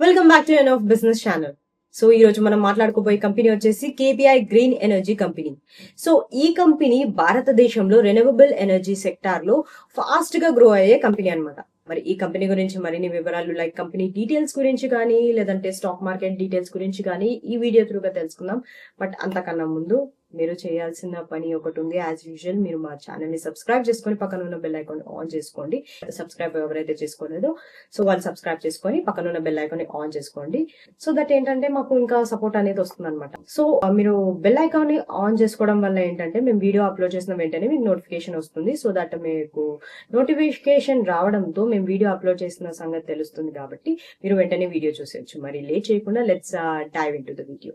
Welcome back to N of business channel so ఈ రోజు మనం మాట్లాడుకోబోయే కంపెనీ వచ్చేసి KPI green energy company so ఈ కంపెనీ భారతదేశంలో రెన్యూవబుల్ ఎనర్జీ సెక్టార్లో ఫాస్ట్గా గ్రో అయ్యే కంపెనీ అన్నమాట. మరి ఈ కంపెనీ గురించి మరిన్ని వివరాలు లైక్ కంపెనీ డీటెయిల్స్ గురించి కానీ లేదంటే స్టాక్ మార్కెట్ డీటెయిల్స్ గురించి కానీ ఈ వీడియో త్రూగా తెలుసుకుందాం. బట్ అంతకన్నా ముందు మీరు చేయాల్సిన పని ఒకటి ఉంది. యాజ్ యూజువల్ మీరు మా ఛానల్ని సబ్స్క్రైబ్ చేసుకొని పక్కన ఉన్న బెల్ ఐకాన్ ఆన్ చేసుకోండి. సబ్స్క్రైబ్ ఎవరైతే చేసుకోలేదో సో వాళ్ళు సబ్స్క్రైబ్ చేసుకొని పక్కన ఉన్న బెల్ ఐకాన్ ఆన్ చేసుకోండి. సో దట్ ఏంటంటే మాకు ఇంకా సపోర్ట్ అనేది వస్తుంది అనమాట సో మీరు బెల్ ఐకాన్ని ఆన్ చేసుకోవడం వల్ల ఏంటంటే మేము వీడియో అప్లోడ్ చేసిన వెంటనే మీకు నోటిఫికేషన్ వస్తుంది. సో దట్ మీకు నోటిఫికేషన్ రావడంతో మేము వీడియో అప్లోడ్ చేసిన సంగతి తెలుస్తుంది కాబట్టి మీరు వెంటనే వీడియో చూసేయచ్చు. మరి లేట్ చేయకుండా let's dive in to the video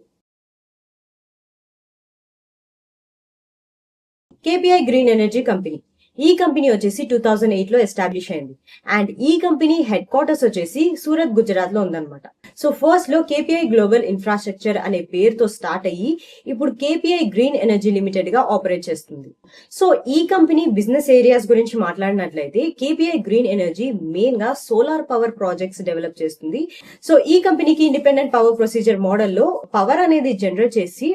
KPI green energy company ఈ కంపెనీ వచ్చేసి టూ థౌజండ్ ఎయిట్లో ఎస్టాబ్లిష్ అయింది. అండ్ ఈ కంపెనీ హెడ్ క్వార్టర్స్ వచ్చేసి సూరత్ గుజరాత్లో ఉందన్నమాట. సో ఫస్ట్లో కేపీఐ గ్లోబల్ ఇన్ఫ్రాస్ట్రక్చర్ అనే పేరుతో స్టార్ట్ అయ్యి ఇప్పుడు కేపీఐ గ్రీన్ ఎనర్జీ లిమిటెడ్గా ఆపరేట్ చేస్తుంది. సో ఈ కంపెనీ బిజినెస్ ఏరియాస్ గురించి మాట్లాడినట్లయితే కేపీఐ గ్రీన్ ఎనర్జీ మెయిన్గా సోలార్ పవర్ ప్రాజెక్ట్స్ డెవలప్ చేస్తుంది. సో ఈ కంపెనీకి ఇండిపెండెంట్ పవర్ ప్రొసీజర్ మోడల్లో పవర్ అనేది జనరేట్ చేసి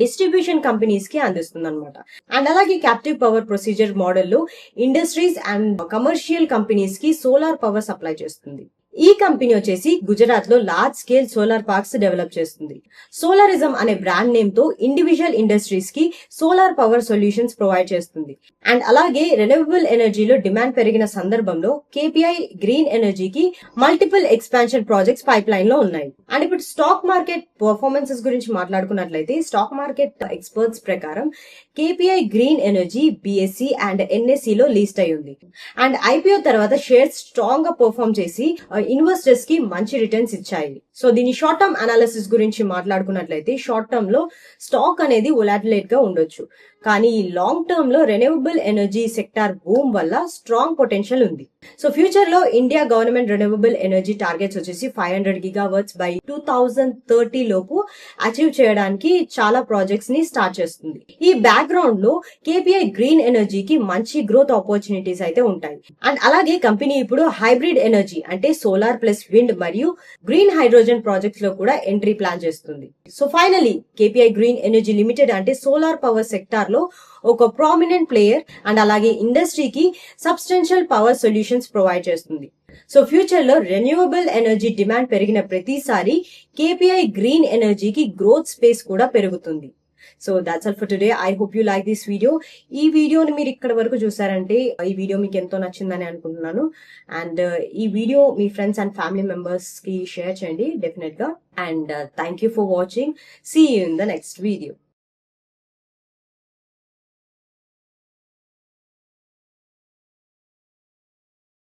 డిస్ట్రిబ్యూషన్ కంపెనీస్కి అందిస్తుంది అనమాట అండ్ అలాగే క్యాప్టివ్ పవర్ ప్రొసీజర్ మోడల్లో ఇండస్ట్రీస్ అండ్ కమర్షియల్ కంపెనీస్కి సోలార్ పవర్ సప్లై చేస్తుంది. ఈ కంపెనీ వచ్చేసి గుజరాత్లో large scale solar parks develop చేస్తుంది. సోలారిజం అనే బ్రాండ్ నేమ్తో individual ఇండస్ట్రీస్కి solar power solutions provide చేస్తుంది. అండ్ అలాగే రెన్యూవబుల్ ఎనర్జీలో డిమాండ్ పెరిగిన సందర్భంలో కేపీఐ గ్రీన్ ఎనర్జీకి మల్టిపుల్ ఎక్స్పాన్షన్ ప్రాజెక్ట్స్ పైప్ లైన్లో ఉన్నాయి. అండ్ ఇప్పుడు స్టాక్ మార్కెట్ పర్ఫార్మెన్సెస్ గురించి మాట్లాడుకున్నట్లయితే స్టాక్ మార్కెట్ ఎక్స్పర్ట్స్ ప్రకారం KPI green energy BSC and NSC లో లీస్ట్ అయి ఉంది అండ్ ఐపీఓ తర్వాత షేర్స్ స్ట్రాంగ్గా పర్ఫామ్ చేసి ఇన్వెస్టర్స్కి మంచి రిటర్న్స్ ఇచ్చాయి. సో దీని షార్ట్ టర్మ్ అనాలిసిస్ గురించి మాట్లాడుకున్నట్లయితే షార్ట్ టర్మ్లో స్టాక్ అనేది ఒలాటిలేట్గా ఉండొచ్చు. కానీ ఈ లాంగ్ టర్మ్లో రెన్యూవబుల్ ఎనర్జీ సెక్టార్ బూమ్ వల్ల స్ట్రాంగ్ పొటెన్షియల్ ఉంది. సో ఫ్యూచర్లో India government renewable energy targets వచ్చేసి five hundred gigawatts by two thousand thirty లోపు అచీవ్ చేయడానికి చాలా ప్రాజెక్ట్స్ని స్టార్ట్ చేస్తుంది. ఈ బ్యాక్గ్రౌండ్లో కేపీఐ గ్రీన్ ఎనర్జీకి మంచి గ్రోత్ ఆపర్చునిటీస్ అయితే ఉంటాయి. అండ్ అలాగే కంపెనీ ఇప్పుడు హైబ్రిడ్ ఎనర్జీ అంటే సోలార్ ప్లస్ విండ్ మరియు గ్రీన్ హైడ్రోజన్ ప్రాజెక్ట్స్లో కూడా ఎంట్రీ ప్లాన్ చేస్తుంది. So finally KPI green energy limited అంటే సోలార్ పవర్ సెక్టార్లో ఒక ప్రామినెంట్ ప్లేయర్ అండ్ అలాగే ఇండస్ట్రీకి సబ్స్టెన్షియల్ పవర్ సొల్యూషన్స్ ప్రొవైడ్ చేస్తుంది. సో ఫ్యూచర్లో రెన్యూవబుల్ ఎనర్జీ డిమాండ్ పెరిగిన ప్రతిసారి కేపీఐ గ్రీన్ ఎనర్జీకి గ్రోత్ స్పేస్ కూడా పెరుగుతుంది. So that's all for today I hope you like this video ఈ వీడియోని మీరు ఇక్కడ వరకు చూసారంటే ఈ వీడియో మీకు ఎంతో నచ్చిందని అనుకుంటున్నాను. అండ్ uh, ఈ వీడియో మీ ఫ్రెండ్స్ అండ్ ఫ్యామిలీ మెంబర్స్కి షేర్ చేయండి డెఫినెట్గా and thank you for watching see you in the next video